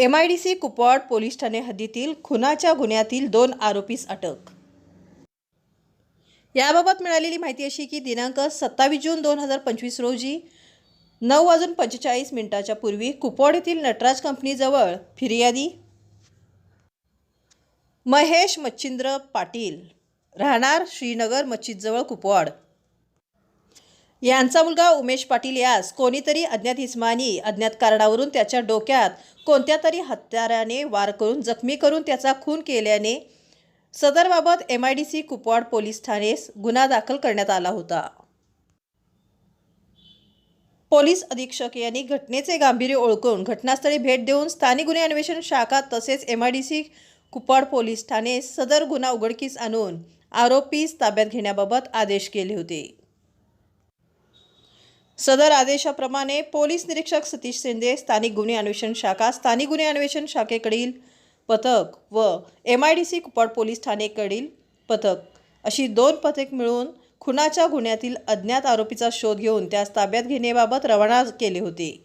M I D C Kupwad police Thane हद्दीतील खुनाच्या गुन्ह्यातील दोन आरोपीस अटक. याबाबत मिळालेली माहिती अशी की दिनांक सत्तावीस जून दोन हजार पंचवीस रोजी नऊ वाजून पंचेचाळीस मिनिटाच्या पूर्वी कुपवाड येथील नटराज कंपनीजवळ फिर्यादी महेश मच्छिंद्र पाटील राहणार श्रीनगर मस्जिदजवळ कुपवाड. यांचा मुलगा उमेश पाटील यास कोणीतरी अज्ञात इस्मानी अज्ञात कारणावरून त्याच्या डोक्यात कोणत्या तरी हत्याराने वार करून जखमी करून त्याचा खून केल्याने सदरबाबत M I D C Kupwad police ठाणेस गुन्हा दाखल करण्यात आला होता. पोलीस अधीक्षक यांनी घटनेचे गांभीर्य ओळखून घटनास्थळी भेट देऊन स्थानिक गुन्हे अन्वेषण शाखा तसेच M I D C Kupwad police Thane सदर गुन्हा उघडकीस आणून आरोपीस ताब्यात घेण्याबाबत आदेश केले होते. सदर आदेशाप्रमाणे पोलीस निरीक्षक सतीश शिंदे स्थानिक गुन्हे अन्वेषण शाखा स्थानिक गुन्हे अन्वेषण शाखेकडील पथक व M I D C Kupwad police ठाणेकडील पथक अशी दोन पथक मिळून खुनाच्या गुन्ह्यातील अज्ञात आरोपीचा शोध घेऊन त्यास ताब्यात घेण्याबाबत रवाना केले होते.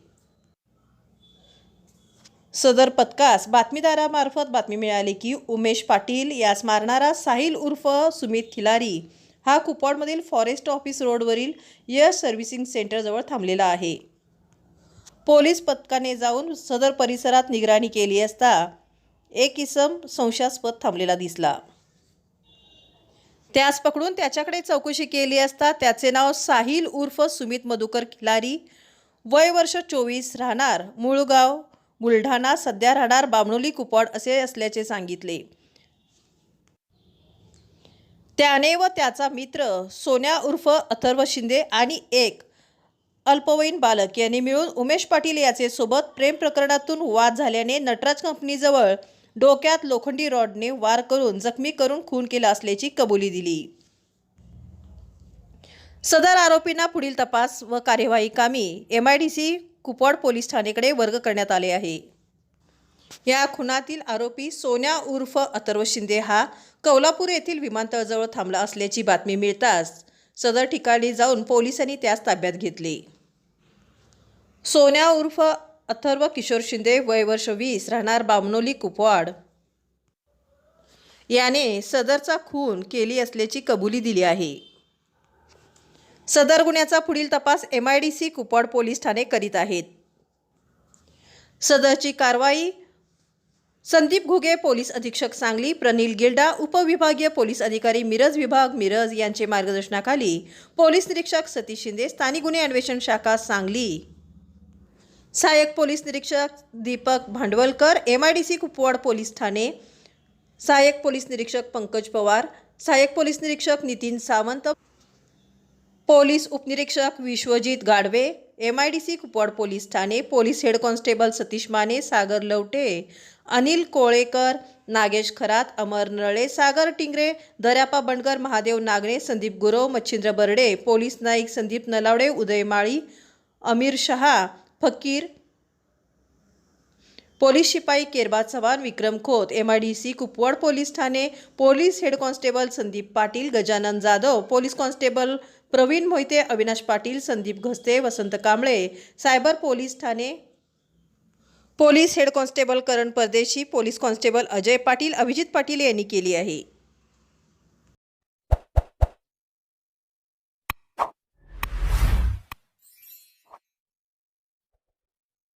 सदर पथकास बातमीदारामार्फत बातमी मिळाली की उमेश पाटील यास मारणारा साहिल उर्फ सुमित खिलारी हा कुपवाडमधील फॉरेस्ट ऑफिस रोडवरील यश सर्व्हिसिंग सेंटरजवळ थांबलेला आहे. पोलीस पथकाने जाऊन सदर परिसरात निगराणी केली असता एक इसम संशयास्पद थांबलेला दिसला. त्यास पकडून त्याच्याकडे चौकशी केली असता त्याचे नाव साहिल उर्फ सुमित मधुकर खिलारी वय वर्ष चोवीस राहणार मूळगाव बुलढाणा सध्या राहणार बामणोली कुपवाड असे असल्याचे सांगितले. त्याने व त्याचा मित्र सोन्या उर्फ अथर्व शिंदे आणि एक अल्पवयीन बालक यांनी मिळून उमेश पाटील याचे सोबत प्रेम प्रकरणातून वाद झाल्याने नटराज कंपनीजवळ डोक्यात लोखंडी रॉडने वार करून जखमी करून खून केला असल्याची कबुली दिली. सदर आरोपींना पुढील तपास व कार्यवाही कामी M I D C Kupwad police ठाणेकडे वर्ग करण्यात आले आहे. या खुनातील आरोपी सोन्या उर्फ अथर्व शिंदे हा कौलापूर येथील विमानतळाजवळ थांबला असल्याची बातमी मिळताच सदर ठिकाणी जाऊन पोलिसांनी त्यास ताब्यात घेतले. सोन्या उर्फ अथर्व किशोर शिंदे वय वर्ष वीस राहणार बामनोली कुपवाड. याने सदरचा खून केली असल्याची कबुली दिली आहे. सदर गुन्ह्याचा पुढील तपास M I D C Kupwad police Thane करीत आहेत. सदरची कारवाई संदीप घुगे पोलीस अधीक्षक सांगली प्रनिल गिल्डा उपविभागीय पोलीस अधिकारी मिरज विभाग मिरज यांचे मार्गदर्शनाखाली पोलीस निरीक्षक सतीश शिंदे स्थानिक गुन्हे अन्वेषण शाखा सांगली. सहाय्यक पोलीस निरीक्षक Deepak Bhandwalkar M I D C Kupwad police Thane. सहाय्यक पोलीस निरीक्षक पंकज पवार. सहाय्यक पोलीस निरीक्षक नितीन सावंत. पोलीस उपनिरीक्षक Vishwajit Gadve M I D C Kupwad police Thane police head constable Satish Mane Sagar Lavate Anil Kolekar Nagesh Kharat Amar Nale Sagar Tingre Daryappa Bandkar Mahadev Nagane Sandeep Gurav Machhindra Barde police Naik Sandeep Nalawade Uday Mali Amir Shah Fakir police शिपाई Kerba Chavan Vikram Khot M I D C Kupwad police Thane police head constable Sandeep Patil Gajanan Jadhav police constable Pravin Mohite Avinash Patil Sandeep Ghaste Vasant Kamble cyber police Thane. Police head constable Karan Pardeshi police constable Ajay Patil Abhijit Patil यांनी केली आहे.